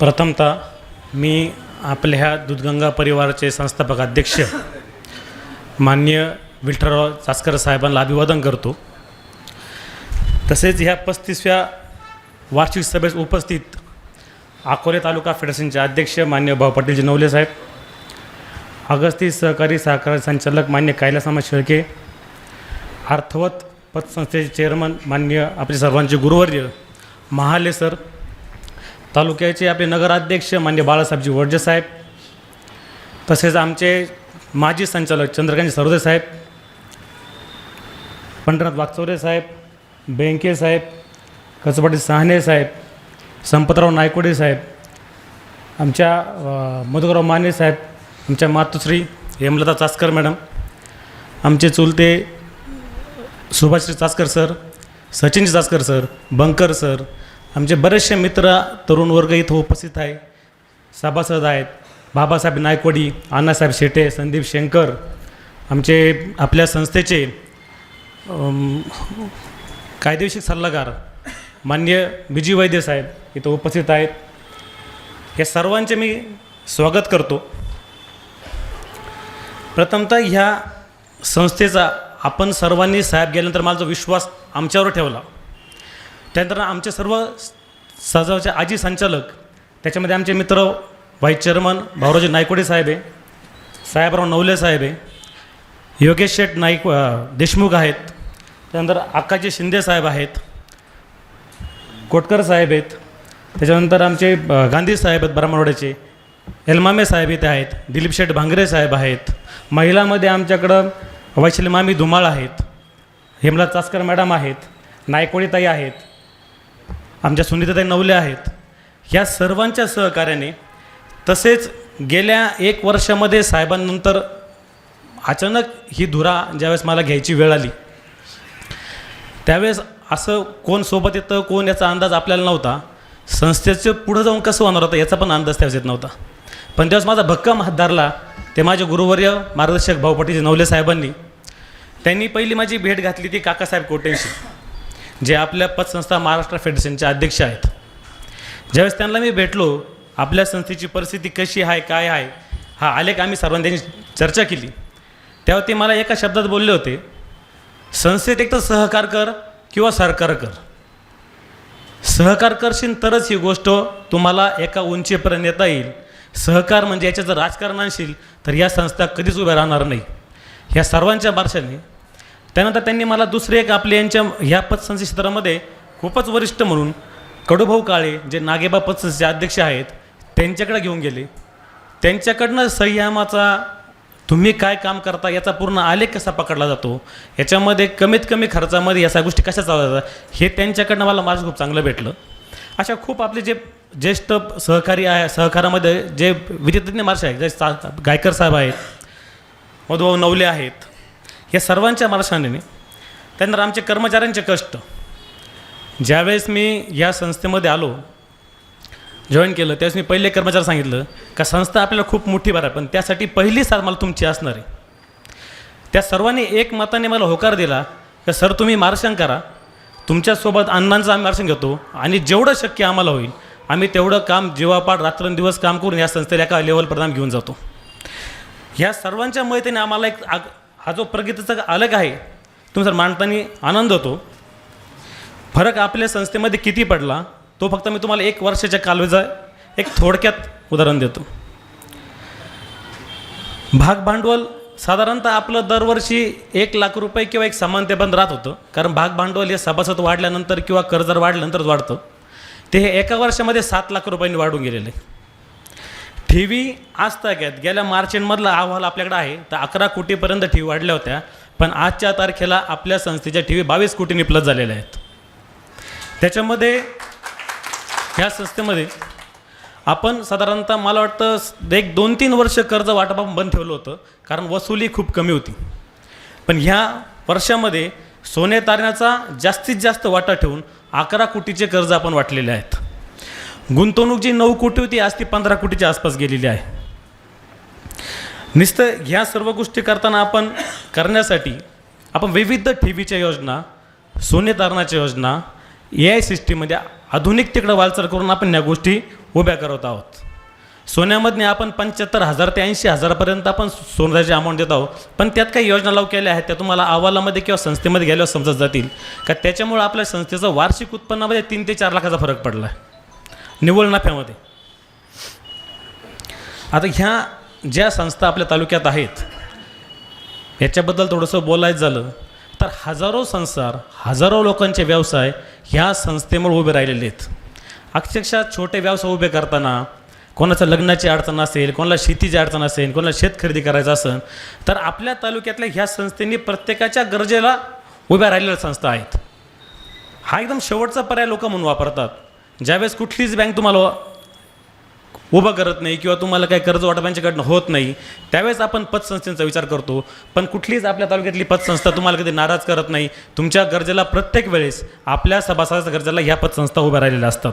प्रथमतः मी आपल्या ह्या दूधगंगा परिवाराचे संस्थापक अध्यक्ष मान्य विठ्ठलराव चास्कर साहेबांना अभिवादन करतो. तसेच ह्या पस्तीसव्या वार्षिक सभेस उपस्थित अकोले तालुका फेडरेशनचे अध्यक्ष मान्य भाऊ पाटीलजी नवले साहेब अगस्ती सहकारी सहकारी संचालक मान्य कैलासामा शेळके अर्थवत पतसंस्थेचे चेअरमन मान्य आपले सर्वांचे गुरुवर्य महाले सर तालुक्याचे आपले नगराध्यक्ष मान्य बाळासाहेबजी वडजे साहेब तसेच आमचे माजी संचालक चंद्रकांत सरोदे साहेब पंढरनाथ वागचौरे साहेब बेंके साहेब कसपाटी सहाने साहेब संपतराव नायकोडे साहेब आमच्या मधुकरराव माने साहेब आमच्या मातुश्री हेमलता चास्कर मॅडम आमचे चुलते Subhashshri Chaskar sir Sachinji Chaskar sir Bankar sir आमचे बरेचसे मित्र तरुण वर्ग इथं उपस्थित आहे. सभासद आहेत. बाबासाहेब नायकोडी अण्णासाहेब शेटे संदीप शेंकर आमचे आपल्या संस्थेचे कायदेशीर सल्लागार मान्य विजी वैद्य साहेब इथं उपस्थित आहेत. या सर्वांचे मी स्वागत करतो. प्रथमतः ह्या संस्थेचा आपण सर्वांनी साहेब गेल्यानंतर माझा विश्वास आमच्यावर ठेवला. त्यानंतर आमचे सर्व सजावचे आजी संचालक त्याच्यामध्ये आमचे मित्र व्हाईस चेअरमन भाऊराजी नायकोडे साहेब आहे साहेबराव नवले साहेब आहे योगेश शेठ नाईक देशमुख आहेत त्यानंतर आकाजी शिंदे साहेब आहेत कोटकर साहेब आहेत त्याच्यानंतर आमचे गांधी साहेब आहेत ब्राह्मणवाड्याचे एलमामे साहेब इथे आहेत दिलीप शेठ भांगरे साहेब आहेत महिलामध्ये आमच्याकडं वैशली मामी धुमाळ आहेत हेमला चास्कर मॅडम आहेत नायकोळीताई आहेत आमच्या सुनीताताई नवले आहेत. ह्या सर्वांच्या सहकार्याने तसेच गेल्या एक वर्षामध्ये साहेबांनंतर अचानक ही धुरा ज्यावेळेस मला घ्यायची वेळ आली त्यावेळेस असं कोण सोबत येतं कोण याचा अंदाज आपल्याला नव्हता. संस्थेचं पुढं जाऊन कसं होणार होतं याचा पण अंदाज त्यावेळेस येत नव्हता. पण त्यावेळेस माझा भक्कम हात धरला ते माझे गुरुवर्य मार्गदर्शक भाऊपटीचे नवले साहेबांनी. त्यांनी पहिली माझी भेट घातली ती काकासाहेब कोटेंशी जे आपल्या पतसंस्था महाराष्ट्र फेडरेशनचे अध्यक्ष आहेत. ज्यावेळेस त्यांना मी भेटलो आपल्या संस्थेची परिस्थिती कशी आहे काय आहे हा आलेख आम्ही सर्वांनी त्यांनी चर्चा केली. तेव्हा ते मला एका शब्दात बोलले होते संस्थेत एक तर सहकार कर किंवा सरकार कर. सहकार करशील तरच ही गोष्ट तुम्हाला एका उंचीपर्यंत नेता येईल. सहकार म्हणजे याच्या जर राजकारण आणशील तर या संस्था कधीच उभ्या राहणार नाही. या सर्वांच्या बारशाने त्यानंतर त्यांनी मला दुसरे एक आपले यांच्या ह्या पतसंस्थे क्षेत्रामध्ये खूपच वरिष्ठ म्हणून कडूभाऊ काळे जे नागेबा पतसंस्थेचे अध्यक्ष आहेत त्यांच्याकडे घेऊन गेले. त्यांच्याकडनं संयमाचा तुम्ही काय काम करता याचा पूर्ण आलेख कसा पकडला जातो? याच्यामध्ये कमीत कमी खर्चामध्ये या सगळ्या गोष्टी कशा चालवतात हे त्यांच्याकडनं मला माझं खूप चांगलं भेटलं. अशा खूप आपले जे ज्येष्ठ सहकारी आहे सहकारामध्ये जे विधितज्ञ मार्श आहेत जे सा गायकर साहेब आहेत मधुभाऊ नवले आहेत या सर्वांच्या मार्शाने त्यानंतर आमचे कर्मचाऱ्यांचे कष्ट. ज्यावेळेस मी या संस्थेमध्ये आलो जॉईन केलं त्यावेळेस मी पहिले कर्मचारी सांगितलं का संस्था आपल्याला खूप मोठी बरं आहे पण त्यासाठी पहिली साथ मला तुमची असणार आहे. त्या सर्वांनी एक मताने मला होकार दिला का सर तुम्ही मार्शन करा. तुमच्यासोबत अण्णांचं आम्ही मार्शन घेतो आणि जेवढं शक्य आम्हाला होईल आम्ही तेवढं काम जीवापाड रात्रंदिवस काम करून या संस्थेला एका लेवलपर्यंत घेऊन जातो. ह्या सर्वांच्या मदतीने आम्हाला एक आग हा जो प्रगतीचा अलग आहे तुम्ही सर मांडताना आनंद होतो फरक आपल्या संस्थेमध्ये किती पडला तो फक्त मी तुम्हाला एक वर्षाच्या कालवेचा एक थोडक्यात उदाहरण देतो. भाग भांडवल साधारणतः आपलं दरवर्षी एक लाख रुपये किंवा एक समानतेबंद राहत होतं कारण भाग भांडवल हे सभासद वाढल्यानंतर किंवा कर्ज जर वाढल्यानंतरच वाढतं. ते हे एका वर्षामध्ये सात लाख रुपयांनी वाढून गेलेले. ठेवी आज ताग्यात गेल्या मार्च एंडमधला अहवाल आपल्याकडे आहे. तर अकरा कोटीपर्यंत ठेवी वाढल्या होत्या. पण आजच्या तारखेला आपल्या संस्थेच्या टी व्ही बावीस कोटींनी प्लस झालेल्या आहेत. त्याच्यामध्ये ह्या संस्थेमध्ये आपण साधारणतः मला वाटतं एक दोन तीन वर्ष कर्ज वाटप बंद ठेवलं होतं. कारण वसुली खूप कमी होती. पण ह्या वर्षामध्ये सोने तारण्याचा जास्तीत जास्त वाटा ठेवून अकरा कोटीचे कर्ज आपण वाटलेले आहेत. गुंतवणूक जी नऊ कोटी होती आज ती पंधरा कोटीच्या आसपास गेलेली आहे. नुसतं ह्या सर्व गोष्टी करताना आपण करण्यासाठी आपण विविध ठेवीच्या योजना सोने तारणाच्या योजना ए आय सिस्टीममध्ये आधुनिक तिकडं वालचाल करून आपण या गोष्टी उभ्या करत आहोत. सोन्यामधने आपण पंच्याहत्तर हजार ते ऐंशी हजारापर्यंत आपण सोन्याची अमाऊंट देत आहोत. पण त्यात काही योजना लावू केल्या आहेत त्या तुम्हाला अहवालामध्ये किंवा संस्थेमध्ये गेल्यावर समजत जातील. का त्याच्यामुळं आपल्या संस्थेचं वार्षिक उत्पन्नामध्ये तीन ते चार लाखाचा फरक पडला आहे निव्वळ नफ्यामध्ये आता ह्या ज्या संस्था आपल्या तालुक्यात आहेत याच्याबद्दल थोडंसं बोलायचं झालं तर हजारो संसार हजारो लोकांचे व्यवसाय ह्या संस्थेमुळे उभे राहिलेले आहेत. अक्षरशः छोटे व्यवसाय उभे करताना कोणाचं लग्नाची अडचण असेल कोणाला शेतीची अडचण असेल कोणाला शेत खरेदी करायचं असेल तर आपल्या तालुक्यातल्या ह्या संस्थेने प्रत्येकाच्या गरजेला उभ्या राहिलेल्या संस्था आहेत. हा एकदम शेवटचा पर्याय लोक म्हणून वापरतात. ज्यावेळेस कुठलीच बँक तुम्हाला उभं करत नाही किंवा तुम्हाला काही कर्ज वाटपांच्याकडनं होत नाही त्यावेळेस आपण पतसंस्थेचा विचार करतो. पण कुठलीच आपल्या तालुक्यातली पतसंस्था तुम्हाला कधी नाराज करत नाही. तुमच्या गरजेला प्रत्येक वेळेस आपल्या सभासदाच्या गरजेला ह्या पतसंस्था उभ्या राहिलेल्या असतात.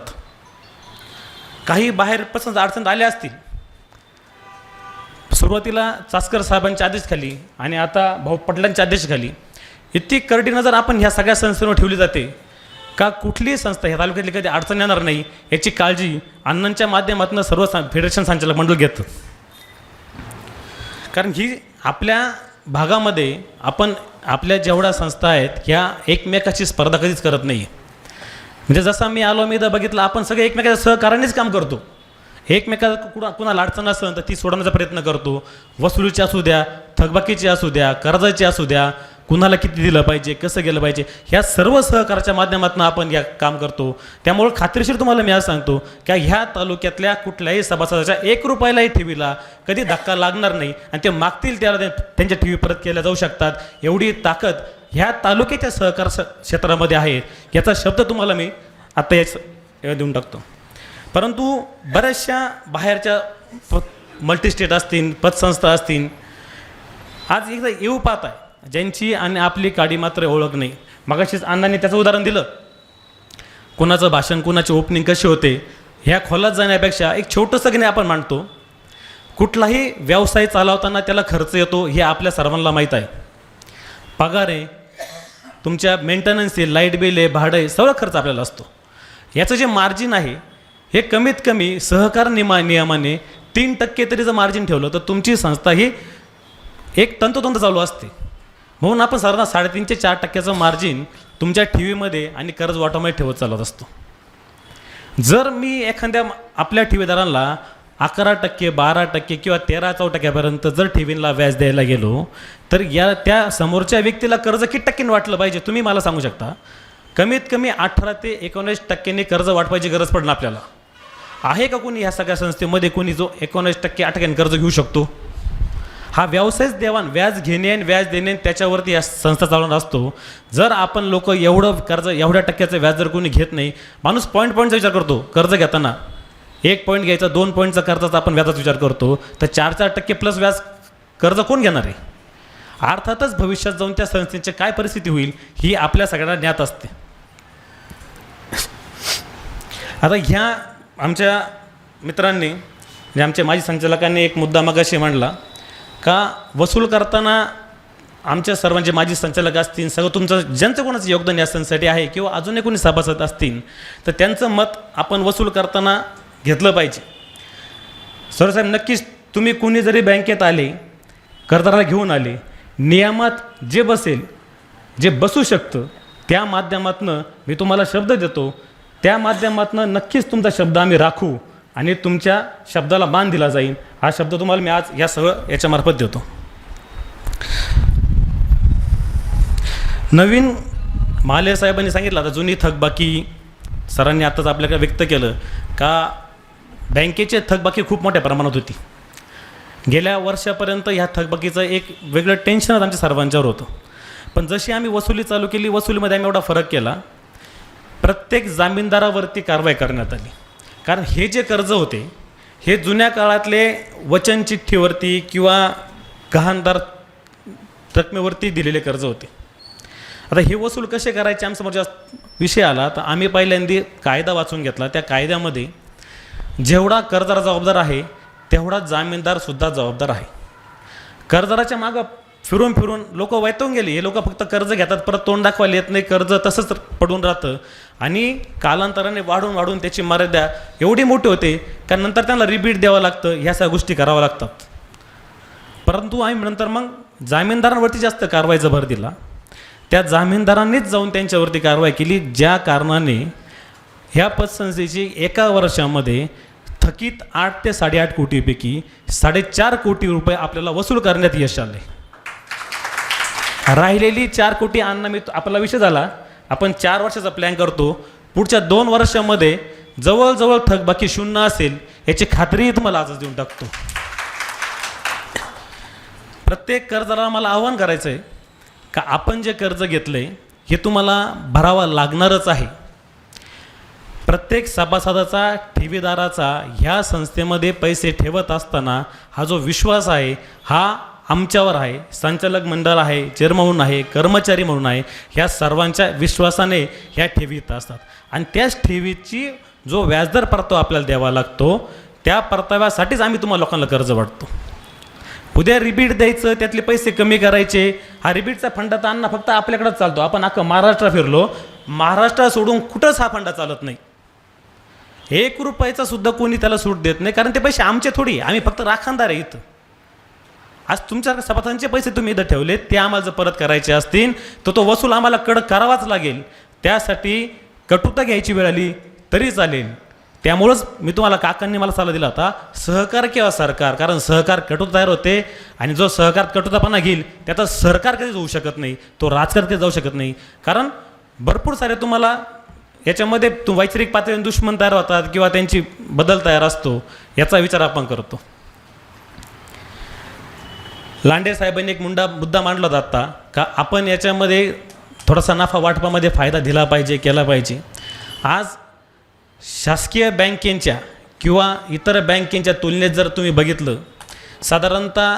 काही बाहेर पतसंस्था अडचण आल्या असतील. सुरुवातीला चास्कर साहेबांच्या आदेशखाली आणि आता भाऊ पटलांच्या आदेशखाली इतकी करडी नजर आपण ह्या सगळ्या संस्थेवर ठेवली जाते. का कुठलीही संस्था ह्या तालुक्यातली कधी अडचण येणार नाही याची काळजी अण्णांच्या माध्यमातून सर्व फेडरेशन संचालक मंडळ घेतं. कारण ही आपल्या भागामध्ये आपण आपल्या जेवढ्या संस्था आहेत ह्या एकमेकाची स्पर्धा कधीच करत नाही. म्हणजे जसं मी आलो मी इथं बघितलं आपण सगळे एकमेकाच्या सहकार्यानेच काम करतो. एकमेका कुणा कुणाला अडचण असेल तर ती सोडवण्याचा प्रयत्न करतो. वसुलीची असू द्या थकबाकीची असू द्या कर्जाची असू द्या कुणाला किती दिलं पाहिजे कसं गेलं पाहिजे ह्या सर्व सहकाराच्या माध्यमातून आपण या काम करतो. त्यामुळं खात्रीशीर तुम्हाला मी आज सांगतो की ह्या तालुक्यातल्या कुठल्याही सभासदाच्या एक रुपयालाही ठेवीला कधी धक्का लागणार नाही आणि ते मागतील त्याला त्यांच्या ठेवी परत केल्या जाऊ शकतात. एवढी ताकद ह्या तालुक्याच्या सहकार स- क्षेत्रामध्ये आहे. याचा शब्द तुम्हाला मी आत्ता याच देऊन टाकतो. परंतु बऱ्याचशा बाहेरच्या प मल्टीस्टेट असतील पतसंस्था असतील आज एकदा येऊ पाहत आहे ज्यांची आणि आपली काडी मात्र ओळख नाही. मगाशीच अण्णांनी त्याचं उदाहरण दिलं. कुणाचं भाषण कुणाची ओपनिंग कशी होते ह्या खोलात जाण्यापेक्षा एक छोटंसं की आपण मांडतो. कुठलाही व्यवसाय चालवताना त्याला खर्च येतो हे आपल्या सर्वांना माहीत आहे. पगार आहे तुमच्या मेंटेनन्स आहे लाइट बिल आहे भाडं आहे सगळं खर्च आपल्याला असतो. याचं जे मार्जिन आहे हे कमीत कमी सहकार नियमा नियमाने तीन टक्के तरी जर मार्जिन ठेवलं तर तुमची संस्था ही एक तंतोतंत चालू असते. म्हणून आपण साधारण साडेतीन ते चार टक्क्याचं मार्जिन तुमच्या ठेवीमध्ये आणि कर्ज वाटामध्ये ठेवत चालत असतो. जर मी एखाद्या आपल्या ठेवीदारांना अकरा टक्के बारा टक्के किंवा तेरा चौ टक्क्यापर्यंत जर ठेवींना व्याज द्यायला गेलो तर या त्या समोरच्या व्यक्तीला कर्ज किती टक्क्याने वाटलं पाहिजे तुम्ही मला सांगू शकता? कमीत कमी अठरा ते एकोणीस टक्क्यांनी कर्ज वाटपायची गरज पडणार आपल्याला. आहे का कोणी ह्या सगळ्या संस्थेमध्ये कोणी जो एकोणीस टक्के आठ टक्क्यांनी कर्ज घेऊ शकतो? हा व्यवसायच देवाण व्याज घेणे आणि व्याज देणे त्याच्यावरती या संस्था चालवणार असतो. जर आपण लोक एवढं कर्ज एवढ्या टक्क्याचं व्याज जर कोणी घेत नाही माणूस पॉईंट पॉईंटचा विचार करतो कर्ज घेताना. एक पॉईंट घ्यायचा दोन पॉईंटचा कर्जाचा आपण व्याजाचा विचार करतो. तर चार चार टक्के प्लस व्याज कर्ज कोण घेणार आहे? अर्थातच भविष्यात जाऊन त्या संस्थेची काय परिस्थिती होईल ही आपल्या सगळ्यांना ज्ञात असते. आता ह्या आमच्या मित्रांनी म्हणजे आमच्या माजी संचालकांनी एक मुद्दा मगाशी मांडला. का वसूल करताना आमच्या सर्वांचे माजी संचालक असतील सगळं तुमचं ज्यांचं कोणाचं योगदान या आहे किंवा अजूनही कोणी सभासद असतील तर त्यांचं मत आपण वसूल करताना घेतलं पाहिजे. सरसाहेब नक्कीच तुम्ही कुणी जरी बँकेत आले कर्जाला घेऊन आले नियमात जे बसेल जे बसू शकतं त्या माध्यमातनं मी तुम्हाला शब्द देतो त्या माध्यमातनं नक्कीच तुमचा शब्द आम्ही राखू. आणि तुमच्या शब्दाला मान दिला जाईल. हा शब्द तुम्हाला मी आज या सगळं याच्यामार्फत देतो. नवीन महाले साहेबांनी सांगितलं आता जुनी थकबाकी सरांनी आत्ताच आपल्याकडे व्यक्त केलं का बँकेचे थकबाकी खूप मोठ्या प्रमाणात होती. गेल्या वर्षापर्यंत ह्या थकबाकीचं एक वेगळं टेन्शनच आमच्या सर्वांच्यावर होतं. पण जशी आम्ही वसुली चालू केली वसुलीमध्ये आम्ही एवढा फरक केला प्रत्येक जामीनदारावरती कारवाई करण्यात आली. कारण हे जे कर्ज होते हे जुन्या काळातले वचन चिठ्ठीवरती किंवा गहाणदार रकमेवरती दिलेले कर्ज होते. आता हे वसूल कसे करायचे? आमच्यासमोर जास्त विषय आला तर आम्ही पहिल्यांदा कायदा वाचून घेतला. त्या कायद्यामध्ये जेवढा कर्जदार जबाबदार आहे तेवढा जामीनदारसुद्धा जबाबदार आहे. कर्जदाराच्या मागं फिरून फिरून लोक वैतवून गेली. हे लोक फक्त कर्ज घेतात परत तोंड दाखवायला येत नाही. कर्ज तसंच पडून राहतं. आणि कालांतराने वाढून वाढून त्याची मर्यादा एवढी मोठी होते का नंतर त्यांना रिपीट द्यावं लागतं ह्या सगळ्या गोष्टी कराव्या लागतात. परंतु आम्ही नंतर मग जामीनदारांवरती जास्त कारवाईचा भर दिला. त्या जामीनदारांनीच जाऊन त्यांच्यावरती कारवाई केली ज्या कारणाने ह्या पतसंस्थेची एका वर्षामध्ये थकीत आठ ते साडेआठ कोटीपैकी साडेचार कोटी रुपये आपल्याला वसूल करण्यात यश आले. राहिलेली चार कोटी अन्न मी आपला विषय झाला. आपण चार वर्षाचा प्लॅन करतो. पुढच्या दोन वर्षामध्ये जवळजवळ थकबाकी शून्य असेल याची खात्रीही तुम्हाला आजच देऊन टाकतो. प्रत्येक कर्जदाराला मला आव्हान करायचं आहे का आपण जे कर्ज घेतलं आहे हे तुम्हाला भरावा लागणारच आहे. प्रत्येक सभासदाचा ठेवीदाराचा ह्या संस्थेमध्ये पैसे ठेवत असताना हा जो विश्वास आहे हा आमच्यावर आहे संचालक मंडळ आहे चेअर म्हणून आहे कर्मचारी म्हणून आहे ह्या सर्वांच्या विश्वासाने ह्या ठेवी असतात. आणि त्याच ठेवीची जो व्याजदर परतावा आपल्याला द्यावा लागतो त्या परताव्यासाठीच आम्ही तुम्हाला लोकांना कर्ज वाटतो. उद्या रिबीट द्यायचं त्यातले पैसे कमी करायचे हा रिबीटचा फंड तर अण्णा फक्त आपल्याकडंच चालतो. आपण अख्खं महाराष्ट्र फिरलो महाराष्ट्र सोडून कुठंच हा फंडा चालत नाही. एक रुपयाचा सुद्धा कोणी त्याला सूट देत नाही कारण ते पैसे आमचे थोडी आम्ही फक्त राखणदार आहे इथं. आज तुमच्या सभासदांचे पैसे तुम्ही इथं ठेवले ते आम्हाला जर परत करायचे असतील तर तो वसूल आम्हाला कडक करावाच लागेल. त्यासाठी कटुता घ्यायची वेळ आली तरी चालेल. त्यामुळंच मी तुम्हाला काकांनी मला सल्ला दिला होता सहकार किंवा सरकार कारण सहकार कटुता तयार होते आणि जो सहकार कटुतापणा घेईल त्याचा सरकार कधीच होऊ शकत नाही तो राजकारण कधी जाऊ शकत नाही. कारण भरपूर सारे तुम्हाला याच्यामध्ये तू वैचारिक पातळीवर दुश्मन तयार होतात किंवा त्यांची बदल तयार असतो याचा विचार आपण करतो. लांडे साहेबांनी एक मुंडा मुद्दा मांडला होता आत्ता का आपण याच्यामध्ये थोडासा नफा वाटपामध्ये फायदा दिला पाहिजे केला पाहिजे. आज शासकीय बँकेंच्या किंवा इतर बँकेंच्या तुलनेत जर तुम्ही बघितलं साधारणतः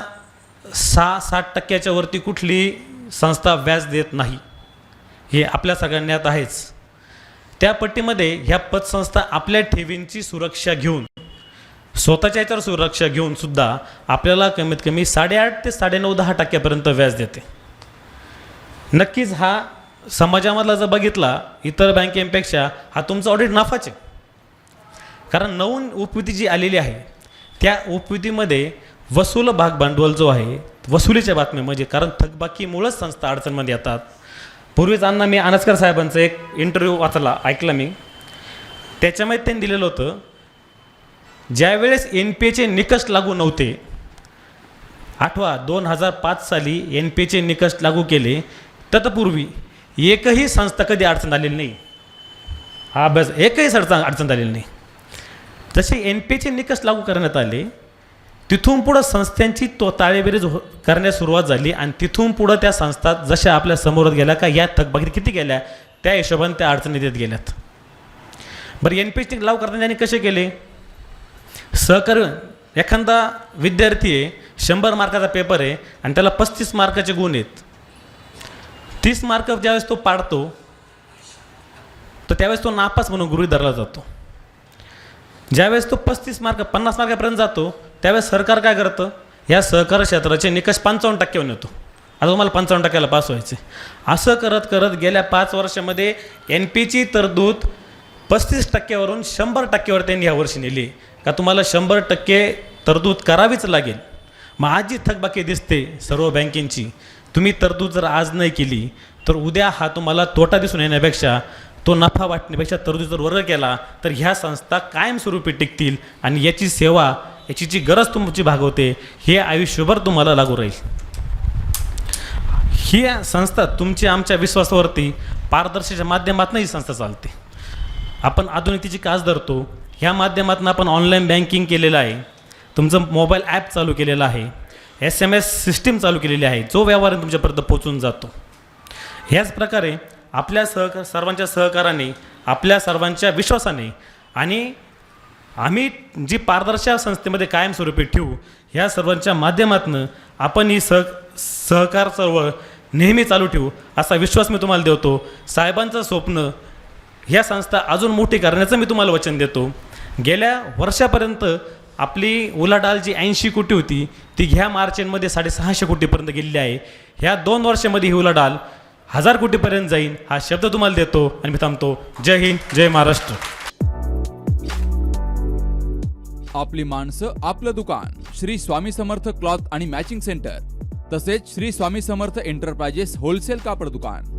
सहा साठ टक्क्याच्या वरती कुठली संस्था व्याज देत नाही. हे आपल्या सगळ्यांनात आहेच. त्या पट्टीमध्ये ह्या पतसंस्था आपल्या ठेवींची सुरक्षा घेऊन स्वतःच्या याच्यावर सुरक्षा घेऊन सुद्धा आपल्याला कमीत कमी साडेआठ ते साडेनऊ दहा टक्क्यापर्यंत व्याज देते. नक्कीच हा समाजामधला जर बघितला इतर बँकेपेक्षा हा तुमचा ऑडिट नफाच आहे. कारण नवीन उपविधी जी आलेली आहे त्या उपविधीमध्ये वसूल भाग भांडवल जो आहे वसुलीच्या बातम्या म्हणजे कारण थकबाकीमुळंच संस्था अडचणमध्ये येतात. पूर्वीच अण्णा मी आनसकर साहेबांचं एक इंटरव्ह्यू वाचला ऐकला मी. त्याच्यामध्ये त्यांनी दिलेलं होतं ज्यावेळेस एन पी एचे निकष लागू नव्हते आठवा दोन हजार पाच साली एन पी एचे निकष लागू केले तत्पूर्वी एकही संस्था कधी अडचण आलेली नाही. हा अभ्यास एकही अडचण अडचण आलेली नाही. जसे एन पी एचे निकष लागू करण्यात आले तिथून पुढं संस्थांची तो ताळेबेरीज हो करण्यास सुरुवात झाली आणि तिथून पुढं त्या संस्था जशा आपल्या समोरच गेल्या का या थकबाकी किती गेल्या त्या हिशोबाने त्या अडचणी देत गेल्यात. बरं एन पी एच लागू करताना त्यांनी कसे केले? सहकार एखादा विद्यार्थी आहे शंभर मार्काचा पेपर आहे आणि त्याला पस्तीस मार्काचे गुण आहेत. तीस मार्क ज्यावेळेस तो पाडतो तर त्यावेळेस तो नापास म्हणून गृहीत धरला जातो. ज्यावेळेस तो पस्तीस मार्क पन्नास मार्कापर्यंत जातो त्यावेळेस सरकार काय करतं? या सहकार क्षेत्राचे निकष पंचावन्न टक्क्यावर येतो. आता तुम्हाला पंचावन्न टक्क्याला पास व्हायचे असं करत करत गेल्या पाच वर्षामध्ये एन पीची तरतूद पस्तीस टक्क्यावरून शंभर टक्क्यावर त्यांनी यावर्षी नेली. का तुम्हाला शंभर टक्के तरतूद करावीच लागेल. मग आज जी थकबाकी दिसते सर्व बँकेंची तुम्ही तरतूद जर आज नाही केली तर उद्या हा तुम्हाला तोटा दिसून येण्यापेक्षा तो नफा वाटण्यापेक्षा तरतूद जर वर्ग केला तर ह्या संस्था कायमस्वरूपी टिकतील आणि याची सेवा याची जी गरज तुमची भागवते हे आयुष्यभर तुम्हाला लागू राहील. ही संस्था तुमची आमच्या विश्वासावरती पारदर्शीच्या माध्यमातून ही संस्था चालते. आपण आधुनिकतेची कास धरतो ह्या माध्यमातून आपण ऑनलाईन बँकिंग केलेलं आहे. तुमचं मोबाईल ॲप चालू केलेलं आहे. एस एम एस सिस्टीम चालू केलेली आहे. जो व्यवहार तुमच्यापर्यंत पोचून जातो. ह्याच प्रकारे आपल्या सहकार सर्वांच्या सहकाराने आपल्या सर्वांच्या विश्वासाने आणि आम्ही जी पारदर्शक संस्थेमध्ये कायमस्वरूपी ठेवू ह्या सर्वांच्या माध्यमातून आपण ही सह सहकार चळवळ नेहमी चालू ठेवू असा विश्वास मी तुम्हाला देतो. साहेबांचं स्वप्न ह्या संस्था अजून मोठी करण्याचं मी तुम्हाला वचन देतो. गेल्या वर्षापर्यंत आपली उलाढाल जी ऐंशी कोटी होती ती ह्या मार्च एंडमध्ये साडेसहाशे कोटीपर्यंत गेलेली आहे. ह्या दोन वर्षामध्ये ही उलाढाल हजार कोटीपर्यंत जाईल हा शब्द तुम्हाला देतो आणि मी थांबतो. जय हिंद जय महाराष्ट्र. आपली माणसं आपलं दुकान श्री स्वामी समर्थ क्लॉथ आणि मॅचिंग सेंटर तसेच श्री स्वामी समर्थ एंटरप्राइजेस होलसेल कापड दुकान.